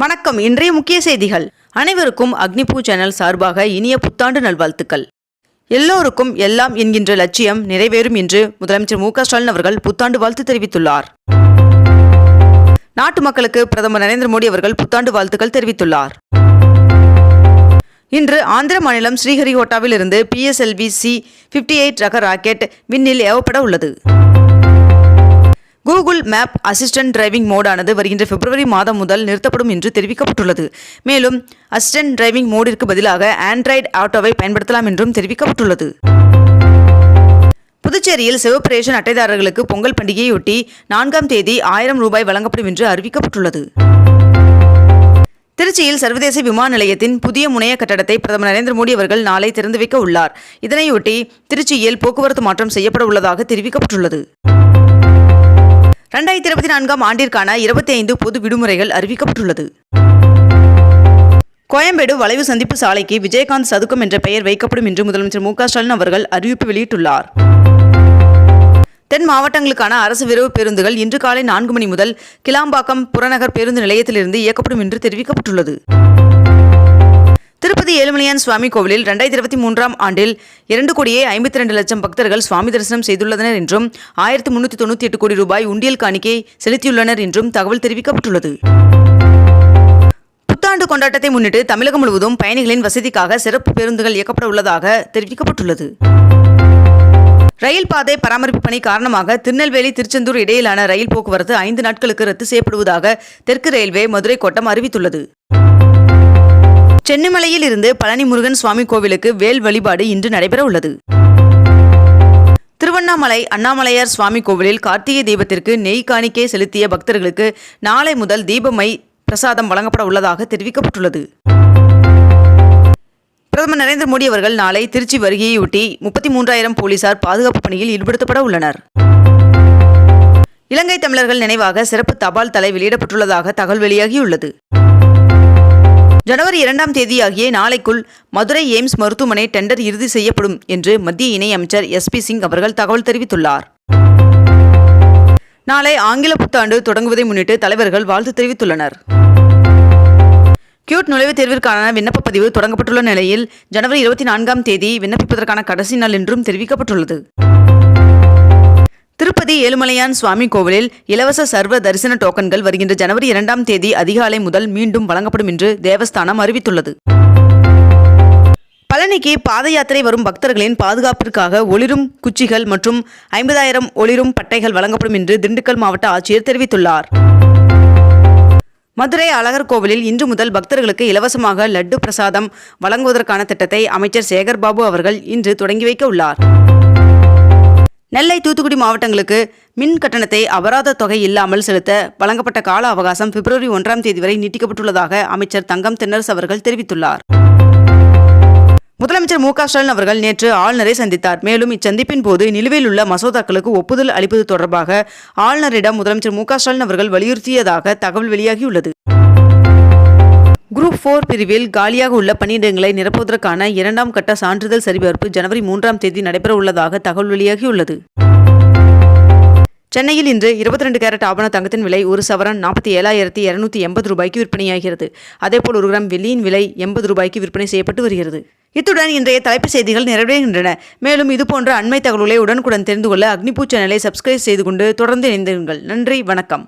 வணக்கம். இன்றைய முக்கிய செய்திகள். அனைவருக்கும் அக்னிபூ சேனல் சார்பாக இனிய புத்தாண்டு நல்வாழ்த்துக்கள். எல்லோருக்கும் எல்லாம் என்கின்ற லட்சியம் நிறைவேறும் என்று முதலமைச்சர் மு ஸ்டாலின் அவர்கள் புத்தாண்டு வாழ்த்து தெரிவித்துள்ளார். நாட்டு மக்களுக்கு பிரதமர் நரேந்திர மோடி அவர்கள் புத்தாண்டு வாழ்த்துக்கள் தெரிவித்துள்ளார். இன்று ஆந்திர மாநிலம் ஸ்ரீஹரிகோட்டாவில் இருந்து பிஎஸ்எல்வி சி பிப்டி எயிட் ரக ராக்கெட் விண்ணில் ஏவப்பட உள்ளது. கூகுள் மேப் அசிஸ்டன்ட் டிரைவிங் மோடானது வருகின்ற பிப்ரவரி மாதம் முதல் நிறுத்தப்படும் என்று தெரிவிக்கப்பட்டுள்ளது. மேலும் அசிஸ்டன்ட் டிரைவிங் மோடிற்கு பதிலாக ஆண்ட்ராய்டு ஆட்டோவை பயன்படுத்தலாம் என்றும் தெரிவிக்கப்பட்டுள்ளது. புதுச்சேரியில் சிவப்பு ரேஷன் அட்டைதாரர்களுக்கு பொங்கல் பண்டிகையொட்டி நான்காம் தேதி ஆயிரம் ரூபாய் வழங்கப்படும் என்று அறிவிக்கப்பட்டுள்ளது. திருச்சியில் சர்வதேச விமான நிலையத்தின் புதிய முனைய கட்டடத்தை பிரதமர் நரேந்திர மோடி அவர்கள் நாளை திறந்து வைக்க உள்ளார். இதனையொட்டி திருச்சியில் போக்குவரத்து மாற்றம் செய்யப்பட உள்ளதாக தெரிவிக்கப்பட்டுள்ளது. ரெண்டாயிரத்தி இருபத்தி நான்காம் ஆண்டிற்கான இருபத்தி ஐந்து பொது விடுமுறைகள் அறிவிக்கப்பட்டுள்ளது. கோயம்பேடு வளைவு சந்திப்பு சாலைக்கு விஜயகாந்த் சதுக்கம் என்ற பெயர் வைக்கப்படும் என்று முதலமைச்சர் மு க ஸ்டாலின் அவர்கள் அறிவிப்பு வெளியிட்டுள்ளார். தென் மாவட்டங்களுக்கான அரசு விரைவு பேருந்துகள் இன்று காலை நான்கு மணி முதல் கிளாம்பாக்கம் புறநகர் பேருந்து நிலையத்திலிருந்து இயக்கப்படும் என்று தெரிவிக்கப்பட்டுள்ளது. ஏழுமலையான் சுவாமி கோவிலில் ரெண்டாயிரத்தி இருபத்தி மூன்றாம் ஆண்டில் இரண்டு கோடியே ஐம்பத்தி ரெண்டு லட்சம் பக்தர்கள் சுவாமி தரிசனம் செய்துள்ளனர் என்றும் ஆயிரத்தி முன்னூற்றி தொண்ணூற்றி எட்டு கோடி ரூபாய் உண்டியல் காணிக்கை செலுத்தியுள்ளனர் என்றும் தகவல் தெரிவிக்கப்பட்டுள்ளது. புத்தாண்டு கொண்டாட்டத்தை முன்னிட்டு தமிழகம் முழுவதும் பயணிகளின் வசதிக்காக சிறப்பு பேருந்துகள் இயக்கப்பட உள்ளதாக தெரிவிக்கப்பட்டுள்ளது. ரயில் பாதை பராமரிப்பு பணி காரணமாக திருநெல்வேலி திருச்செந்தூர் இடையிலான ரயில் போக்குவரத்து ஐந்து நாட்களுக்கு ரத்து செய்யப்படுவதாக தெற்கு ரயில்வே மதுரை கோட்டம் அறிவித்துள்ளது. சென்னிமலையில் இருந்து பழனி முருகன் சுவாமி கோவிலுக்கு வேல் வழிபாடு இன்று நடைபெற உள்ளது திருவண்ணாமலை அண்ணாமலையார் சுவாமி கோவிலில் கார்த்திகை தீபத்திற்கு நெய் காணிக்கை செலுத்திய பக்தர்களுக்கு நாளை முதல் தீபமை பிரசாதம் வழங்கப்பட உள்ளதாக தெரிவிக்கப்பட்டுள்ளது. பிரதமர் நரேந்திர மோடி அவர்கள் நாளை திருச்சி வருகையொட்டி முப்பத்தி மூன்றாயிரம் போலீசார் பாதுகாப்பு பணியில் ஈடுபடுத்தப்பட உள்ளனர். இலங்கை தமிழர்கள் நினைவாக சிறப்பு தபால் தலை வெளியிடப்பட்டுள்ளதாக தகவல் வெளியாகியுள்ளது. ஜனவரி இரண்டாம் தேதியாகிய நாளைக்குள் மதுரை எய்ம்ஸ் மருத்துவமனை டெண்டர் இறுதி செய்யப்படும் என்று மத்திய இணையமைச்சர் எஸ் பி சிங் அவர்கள் தகவல் தெரிவித்துள்ளார். நாளை ஆங்கில புத்தாண்டு தொடங்குவதை முன்னிட்டு தலைவர்கள் வாழ்த்து தெரிவித்துள்ளனர். கியூட் நுழைவுத் தேர்விற்கான விண்ணப்ப பதிவு தொடங்கப்பட்டுள்ள நிலையில் ஜனவரி இருபத்தி நான்காம் தேதி விண்ணப்பிப்பதற்கான கடைசி நாள் என்றும் தெரிவிக்கப்பட்டுள்ளது. திருப்பதி ஏழுமலையான் சுவாமி கோவிலில் இலவச சர்வ தரிசன டோக்கன்கள் வருகின்ற ஜனவரி இரண்டாம் தேதி அதிகாலை முதல் மீண்டும் வழங்கப்படும் என்று தேவஸ்தானம் அறிவித்துள்ளது. பழனிக்கு பாத யாத்திரை வரும் பக்தர்களின் பாதுகாப்பிற்காக ஒளிரும் குச்சிகள் மற்றும் ஐம்பதாயிரம் ஒளிரும் பட்டைகள் வழங்கப்படும் என்று திண்டுக்கல் மாவட்ட ஆட்சியர் தெரிவித்துள்ளார். மதுரை அழகர் கோவிலில் இன்று முதல் பக்தர்களுக்கு இலவசமாக லட்டு பிரசாதம் வழங்குவதற்கான திட்டத்தை அமைச்சர் சேகர்பாபு அவர்கள் இன்று தொடங்கி வைக்க உள்ளார். நெல்லை தூத்துக்குடி மாவட்டங்களுக்கு மின் கட்டணத்தை அபராத தொகை இல்லாமல் செலுத்த வழங்கப்பட்ட கால அவகாசம் பிப்ரவரி ஒன்றாம் தேதி வரை நீட்டிக்கப்பட்டுள்ளதாக அமைச்சர் தங்கம் தென்னரசு அவர்கள் தெரிவித்துள்ளார். முதலமைச்சர் மு க ஸ்டாலின் அவர்கள் நேற்று ஆளுநரை சந்தித்தார். மேலும் இச்சந்திப்பின் போது நிலுவையில் உள்ள மசோதாக்களுக்கு ஒப்புதல் அளிப்பது தொடர்பாக ஆளுநரிடம் முதலமைச்சர் மு க ஸ்டாலின் அவர்கள் வலியுறுத்தியதாக தகவல் வெளியாகியுள்ளது. குரூப் ஃபோர் பிரிவில் காலியாக உள்ள பணியிடங்களை நிரப்புவதற்கான இரண்டாம் கட்ட சான்றிதழ் சரிபார்ப்பு ஜனவரி மூன்றாம் தேதி நடைபெற உள்ளதாக தகவல் வெளியாகியுள்ளது. சென்னையில் இன்று இருபத்தி ரெண்டு கேரட் ஆபண தங்கத்தின் விலை ஒரு சவரன் நாற்பத்தி ஏழாயிரத்தி இரநூத்தி எண்பது ரூபாய்க்கு விற்பனையாகிறது. அதேபோல் ஒரு கிராம் வெள்ளியின் விலை எண்பது ரூபாய்க்கு விற்பனை செய்யப்பட்டு வருகிறது. இத்துடன் இன்றைய தலைப்பு செய்திகள் நிறைவடைகின்றன. மேலும் இதுபோன்ற அண்மை தகவல்களை உடனுக்குடன் தெரிந்து கொள்ள அக்னிபூ சேனலை சப்ஸ்கிரைப் செய்து கொண்டு தொடர்ந்து இணைந்திருங்கள். நன்றி வணக்கம்.